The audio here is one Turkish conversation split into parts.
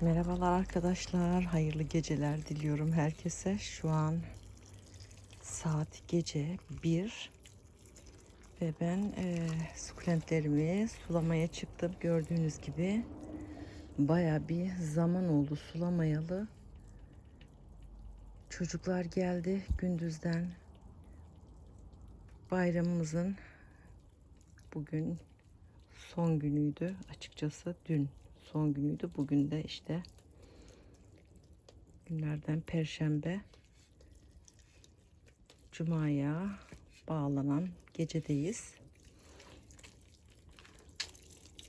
Merhabalar arkadaşlar. Hayırlı geceler diliyorum herkese. Şu an saat gece 1 ve ben e, sukulentlerimi sulamaya çıktım. Gördüğünüz gibi baya bir zaman oldu sulamayalı. Çocuklar geldi gündüzden. Bayramımızın bugün son günüydü açıkçası dün son günüydü. Bugün de işte günlerden perşembe cumaya bağlanan gecedeyiz.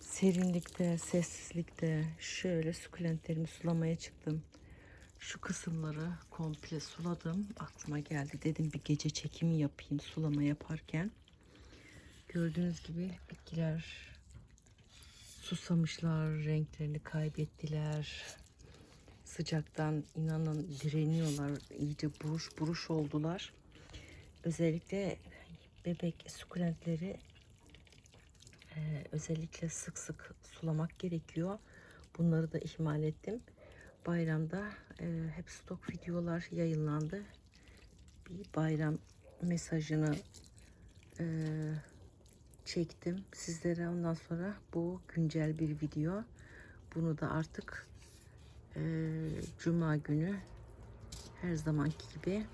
Serinlikte, sessizlikte şöyle sukulentlerimi sulamaya çıktım. Şu kısımları komple suladım. Aklıma geldi. Dedim bir gece çekimi yapayım sulama yaparken. Gördüğünüz gibi bitkiler susamışlar, renklerini kaybettiler. Sıcaktan inanın direniyorlar. iyice buruş buruş oldular. Özellikle bebek sukulentleri e, özellikle sık sık sulamak gerekiyor. Bunları da ihmal ettim. Bayramda e, hep stok videolar yayınlandı. Bir bayram mesajını e, çektim sizlere. Ondan sonra bu güncel bir video. Bunu da artık e, Cuma günü her zamanki gibi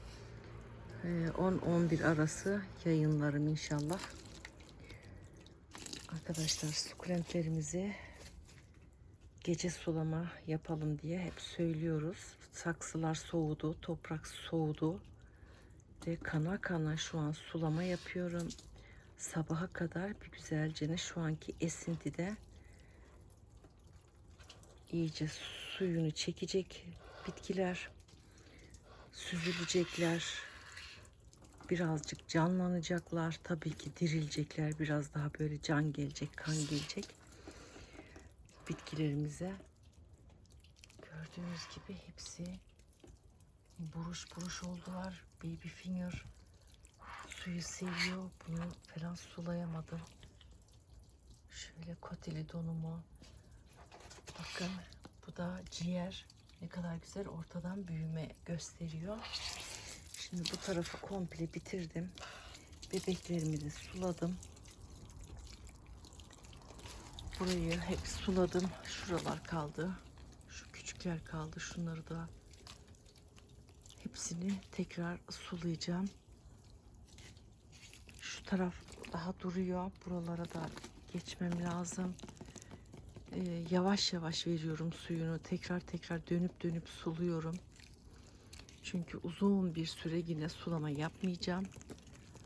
e, 10-11 arası yayınlarım inşallah. Arkadaşlar sukulentlerimizi gece sulama yapalım diye hep söylüyoruz. Saksılar soğudu, toprak soğudu ve kana kana şu an sulama yapıyorum sabaha kadar bir güzelce şu anki esintide iyice suyunu çekecek bitkiler süzülecekler birazcık canlanacaklar. Tabii ki dirilecekler biraz daha böyle can gelecek kan gelecek. Bitkilerimize gördüğünüz gibi hepsi buruş buruş oldular. Baby finger suyu seviyor. Bunu falan sulayamadım. Şöyle koteli donumu. Bakın bu da ciğer. Ne kadar güzel ortadan büyüme gösteriyor. Şimdi bu tarafı komple bitirdim. Bebeklerimi de suladım. Burayı hep suladım. Şuralar kaldı. Şu küçükler kaldı. Şunları da hepsini tekrar sulayacağım taraf daha duruyor. Buralara da geçmem lazım. Ee, yavaş yavaş veriyorum suyunu. Tekrar tekrar dönüp dönüp suluyorum. Çünkü uzun bir süre yine sulama yapmayacağım.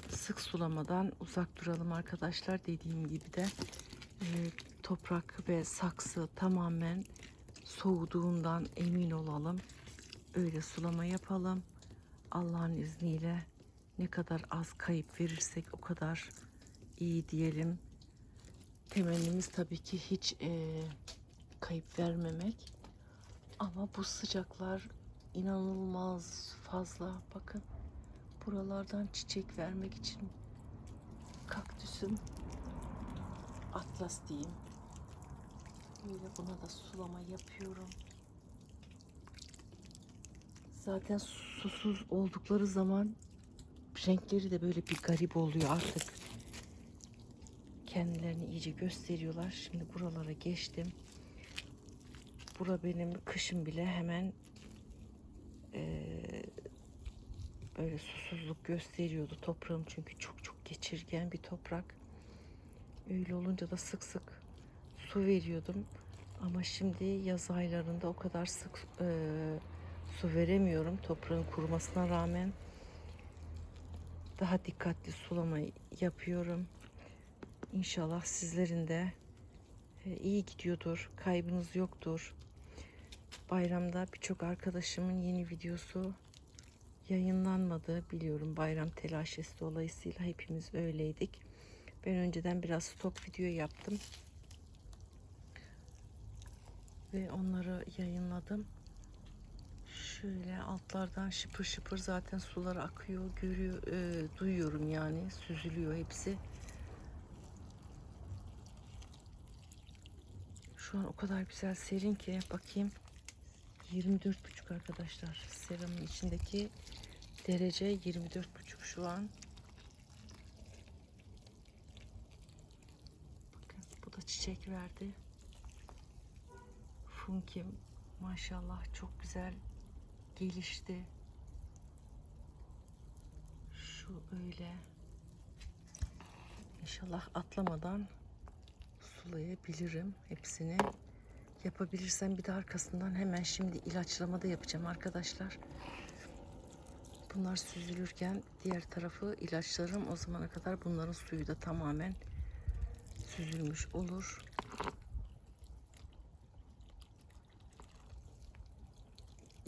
Sık sulamadan uzak duralım arkadaşlar. Dediğim gibi de e, toprak ve saksı tamamen soğuduğundan emin olalım. Öyle sulama yapalım. Allah'ın izniyle ne kadar az kayıp verirsek o kadar iyi diyelim. Temennimiz tabii ki hiç e, kayıp vermemek. Ama bu sıcaklar inanılmaz fazla. Bakın buralardan çiçek vermek için kaktüsüm atlas diyeyim. Böyle buna da sulama yapıyorum. Zaten susuz oldukları zaman renkleri de böyle bir garip oluyor artık. Kendilerini iyice gösteriyorlar. Şimdi buralara geçtim. Bura benim kışım bile hemen e, böyle susuzluk gösteriyordu toprağım çünkü çok çok geçirgen bir toprak. Öyle olunca da sık sık su veriyordum. Ama şimdi yaz aylarında o kadar sık e, su veremiyorum toprağın kurumasına rağmen daha dikkatli sulama yapıyorum. İnşallah sizlerin de e, iyi gidiyordur. Kaybınız yoktur. Bayramda birçok arkadaşımın yeni videosu yayınlanmadı. Biliyorum bayram telaşesi dolayısıyla hepimiz öyleydik. Ben önceden biraz stok video yaptım. Ve onları yayınladım. Şöyle altlardan şıpır şıpır zaten sular akıyor. Görüyor, e, duyuyorum yani. Süzülüyor hepsi. Şu an o kadar güzel serin ki bakayım. 24,5 arkadaşlar. Seramın içindeki derece 24,5 şu an. Bakın bu da çiçek verdi. Funkim maşallah çok güzel gelişti. Şu öyle. İnşallah atlamadan sulayabilirim hepsini. Yapabilirsem bir de arkasından hemen şimdi ilaçlama da yapacağım arkadaşlar. Bunlar süzülürken diğer tarafı ilaçlarım. O zamana kadar bunların suyu da tamamen süzülmüş olur.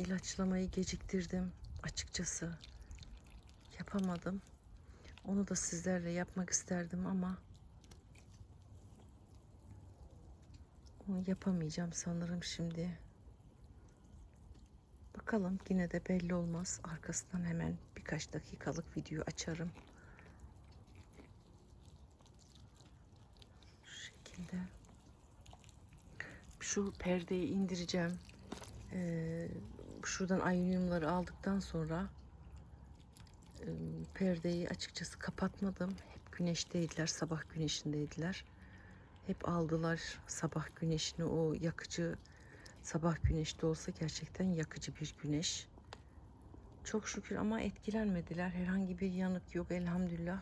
İlaçlamayı geciktirdim açıkçası. Yapamadım. Onu da sizlerle yapmak isterdim ama onu yapamayacağım sanırım şimdi. Bakalım yine de belli olmaz. Arkasından hemen birkaç dakikalık video açarım. Şu şekilde. Şu perdeyi indireceğim. Ee, şuradan alüminyumları aldıktan sonra e, perdeyi açıkçası kapatmadım. Hep güneşteydiler, sabah güneşindeydiler. Hep aldılar sabah güneşini o yakıcı sabah güneşte olsa gerçekten yakıcı bir güneş. Çok şükür ama etkilenmediler. Herhangi bir yanık yok elhamdülillah.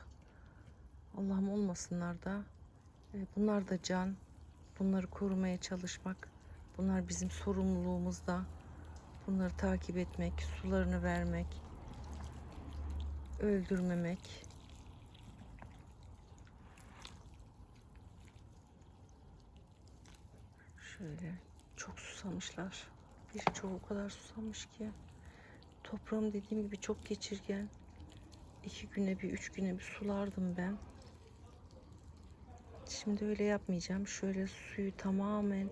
Allah'ım olmasınlar da. E, Bunlar da can. Bunları korumaya çalışmak. Bunlar bizim sorumluluğumuzda. Bunları takip etmek, sularını vermek, öldürmemek. Şöyle çok susamışlar. Birçoğu o kadar susamış ki. Toprağım dediğim gibi çok geçirgen. İki güne bir, üç güne bir sulardım ben. Şimdi öyle yapmayacağım. Şöyle suyu tamamen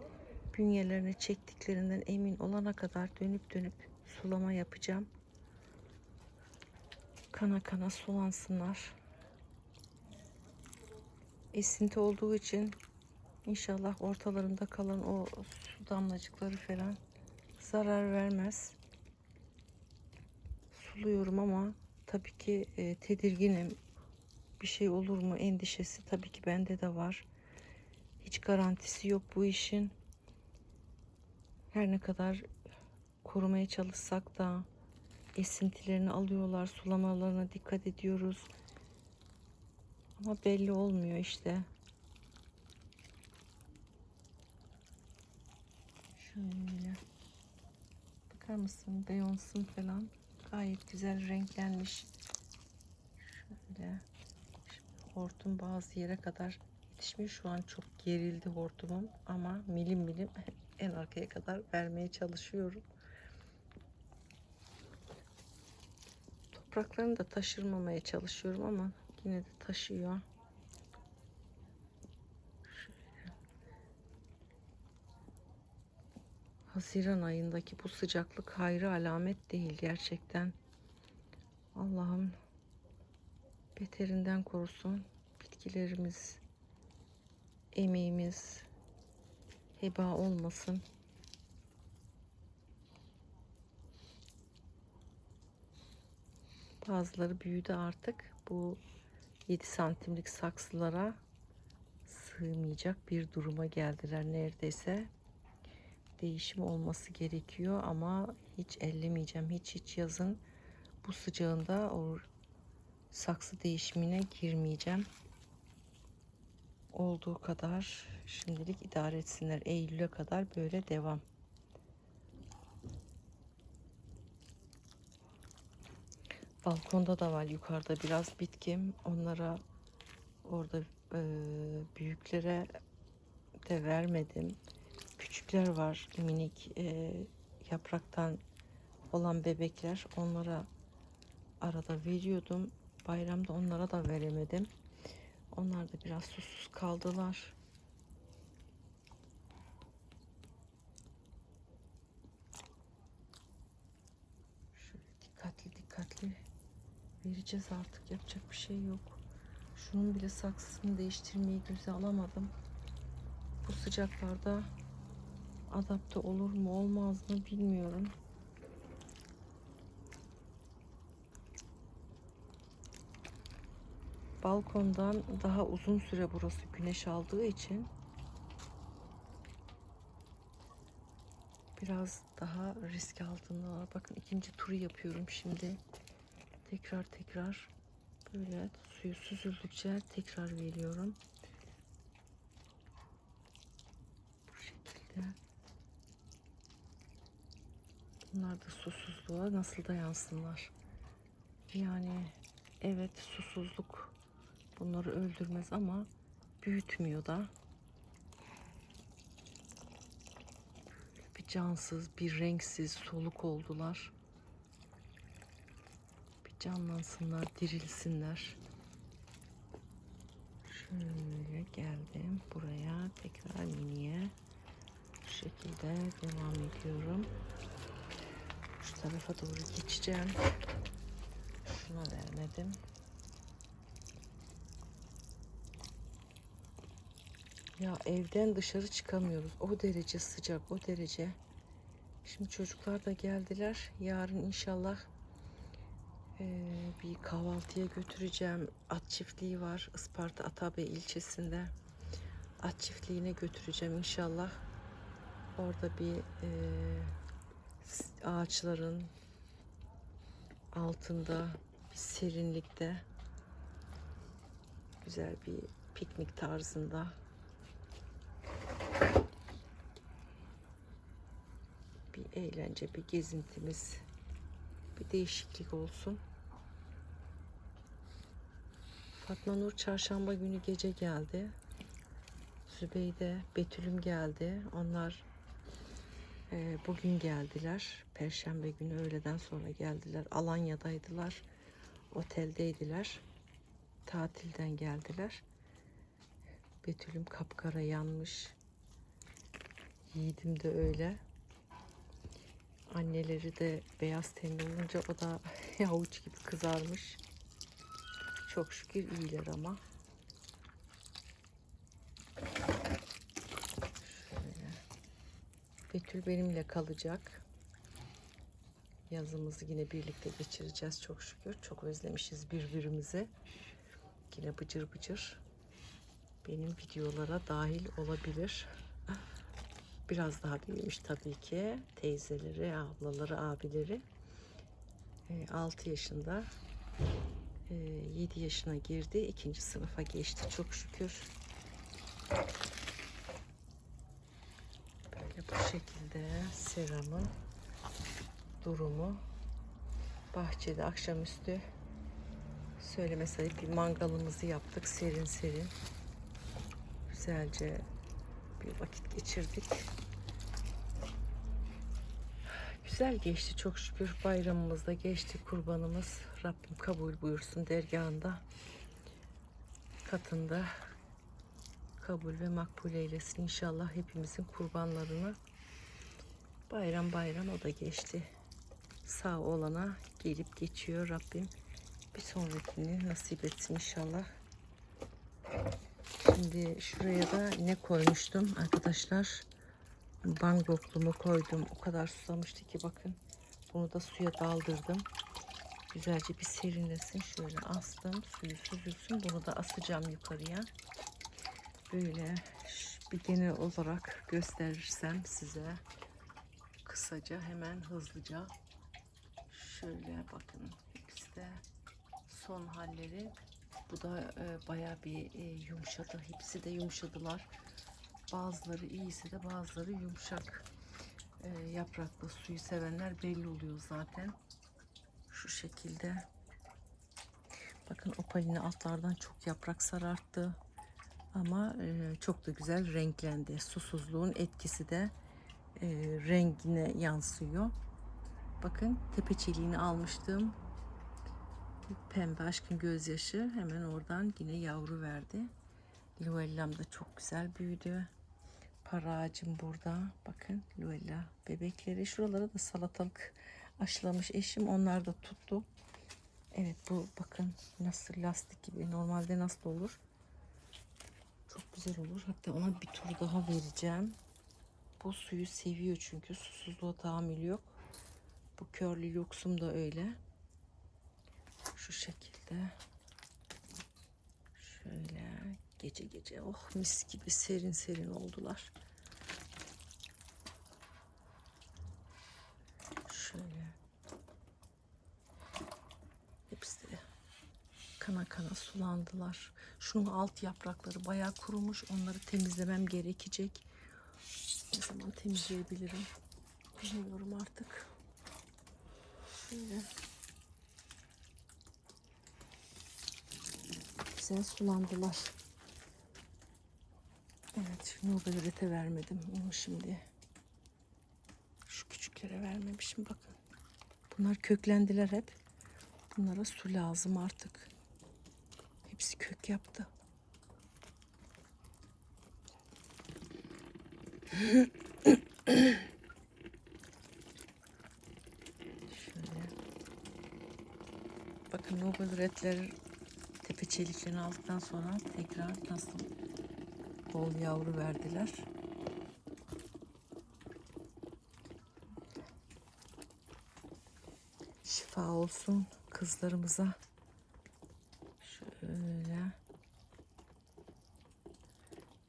bünyelerine çektiklerinden emin olana kadar dönüp dönüp sulama yapacağım. Kana kana sulansınlar. Esinti olduğu için inşallah ortalarında kalan o su damlacıkları falan zarar vermez. Suluyorum ama tabii ki e, tedirginim. Bir şey olur mu endişesi tabii ki bende de var. Hiç garantisi yok bu işin. Her ne kadar korumaya çalışsak da esintilerini alıyorlar, sulamalarına dikkat ediyoruz. Ama belli olmuyor işte. Şöyle. Bakar mısın? Beyoncé'ın falan gayet güzel renklenmiş. Şöyle. Şimdi hortum bazı yere kadar yetişmiyor. Şu an çok gerildi hortumum ama milim milim en arkaya kadar vermeye çalışıyorum. Topraklarını da taşırmamaya çalışıyorum ama yine de taşıyor. Haziran ayındaki bu sıcaklık hayrı alamet değil gerçekten. Allah'ım beterinden korusun. Bitkilerimiz, emeğimiz heba olmasın. Bazıları büyüdü artık. Bu 7 santimlik saksılara sığmayacak bir duruma geldiler neredeyse. Değişim olması gerekiyor ama hiç ellemeyeceğim. Hiç hiç yazın bu sıcağında o saksı değişimine girmeyeceğim. Olduğu kadar şimdilik idare etsinler. Eylül'e kadar böyle devam. Balkonda da var yukarıda biraz bitkim. Onlara orada e, büyüklere de vermedim. Küçükler var minik e, yapraktan olan bebekler. Onlara arada veriyordum. Bayramda onlara da veremedim. Onlar da biraz susuz kaldılar. Şöyle dikkatli dikkatli vereceğiz artık. Yapacak bir şey yok. Şunun bile saksısını değiştirmeyi göze alamadım. Bu sıcaklarda adapte olur mu olmaz mı bilmiyorum. Balkondan daha uzun süre burası güneş aldığı için biraz daha risk altında. Bakın ikinci turu yapıyorum şimdi. Tekrar tekrar böyle suyu süzüldükçe tekrar veriyorum. Bu şekilde. Bunlar da susuzluğa nasıl dayansınlar? Yani evet susuzluk bunları öldürmez ama büyütmüyor da. Bir cansız, bir renksiz, soluk oldular. Bir canlansınlar, dirilsinler. Şöyle geldim buraya tekrar miniye. Bu şekilde devam ediyorum. Şu tarafa doğru geçeceğim. Şuna vermedim. Ya evden dışarı çıkamıyoruz. O derece sıcak, o derece. Şimdi çocuklar da geldiler. Yarın inşallah eee, bir kahvaltıya götüreceğim. At çiftliği var Isparta Atabey ilçesinde. At çiftliğine götüreceğim inşallah. Orada bir s- ağaçların altında bir serinlikte güzel bir piknik tarzında bir eğlence, bir gezintimiz, bir değişiklik olsun. Fatma Nur çarşamba günü gece geldi. Zübeyde, Betülüm geldi. Onlar e, bugün geldiler. Perşembe günü öğleden sonra geldiler. Alanya'daydılar. Oteldeydiler. Tatilden geldiler. Betülüm kapkara yanmış. Yiğidim de öyle. Anneleri de beyaz tenli olunca o da havuç gibi kızarmış. Çok şükür iyiler ama. Şöyle. Betül benimle kalacak. Yazımızı yine birlikte geçireceğiz çok şükür. Çok özlemişiz birbirimizi. Yine bıcır bıcır benim videolara dahil olabilir. Biraz daha büyümüş tabii ki. Teyzeleri, ablaları, abileri. 6 yaşında. 7 yaşına girdi. ikinci sınıfa geçti çok şükür. Böyle bu şekilde Seram'ın durumu. Bahçede akşamüstü söyleme sayıp bir mangalımızı yaptık serin serin. Güzelce bir vakit geçirdik. Güzel geçti çok şükür. Bayramımız da geçti. Kurbanımız Rabbim kabul buyursun dergahında. Katında kabul ve makbul eylesin inşallah hepimizin kurbanlarını. Bayram bayram o da geçti. Sağ olana gelip geçiyor Rabbim. Bir sonrakini nasip etsin inşallah. Şimdi şuraya da ne koymuştum arkadaşlar? Bangoklumu koydum. O kadar susamıştı ki bakın. Bunu da suya daldırdım. Güzelce bir serinlesin. Şöyle astım. Suyu süzülsün. Bunu da asacağım yukarıya. Böyle bir genel olarak gösterirsem size kısaca hemen hızlıca şöyle bakın ikisi de son halleri bu da e, bayağı bir e, yumuşadı. Hepsi de yumuşadılar. Bazıları iyiyse de bazıları yumuşak. E, yapraklı suyu sevenler belli oluyor zaten. Şu şekilde. Bakın opalini altlardan çok yaprak sararttı. Ama e, çok da güzel renklendi. Susuzluğun etkisi de e, rengine yansıyor. Bakın tepeçeliğini almıştım. Pembe aşkın gözyaşı hemen oradan yine yavru verdi. Luellam da çok güzel büyüdü. Para ağacım burada. Bakın Luella bebekleri. Şuralara da salatalık aşılamış eşim. Onlar da tuttu. Evet bu bakın nasıl lastik gibi. Normalde nasıl olur? Çok güzel olur. Hatta ona bir tur daha vereceğim. bu suyu seviyor çünkü susuzluğa tahammülü yok. Bu körlü yoksum da öyle. Şu şekilde. Şöyle gece gece oh mis gibi serin serin oldular. Şöyle. Hepsi de kana kana sulandılar. Şunun alt yaprakları bayağı kurumuş. Onları temizlemem gerekecek. Ne zaman temizleyebilirim? Bilmiyorum artık. Şöyle. Güzel sulandılar. Evet, şu Nobel ürete vermedim. Onu şimdi şu küçüklere vermemişim bakın. Bunlar köklendiler hep. Bunlara su lazım artık. Hepsi kök yaptı. Şöyle. Bakın Nobel Red'ler çeliklerini aldıktan sonra tekrar nasıl bol yavru verdiler. Şifa olsun kızlarımıza. Şöyle.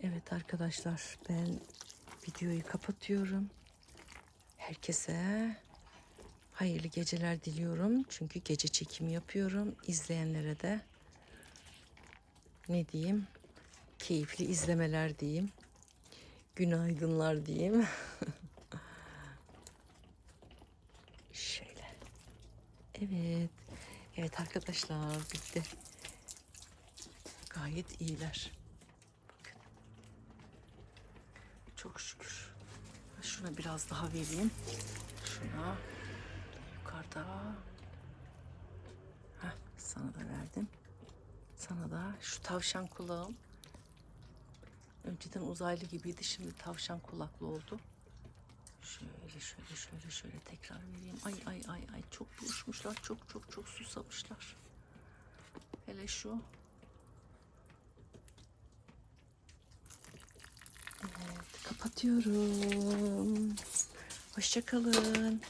Evet arkadaşlar ben videoyu kapatıyorum. Herkese hayırlı geceler diliyorum. Çünkü gece çekimi yapıyorum. İzleyenlere de ne diyeyim? Keyifli izlemeler diyeyim. Günaydınlar diyeyim. Şöyle. Evet. Evet arkadaşlar bitti. Gayet iyiler. Bakın. Çok şükür. Şuna biraz daha vereyim. Şuna. Yukarıda. Heh, sana da verdim. Sana da şu tavşan kulağım. Önceden uzaylı gibiydi. Şimdi tavşan kulaklı oldu. Şöyle şöyle şöyle şöyle tekrar vereyim. Ay ay ay ay çok buluşmuşlar. Çok çok çok susamışlar. Hele şu. Evet kapatıyorum. Hoşça kalın.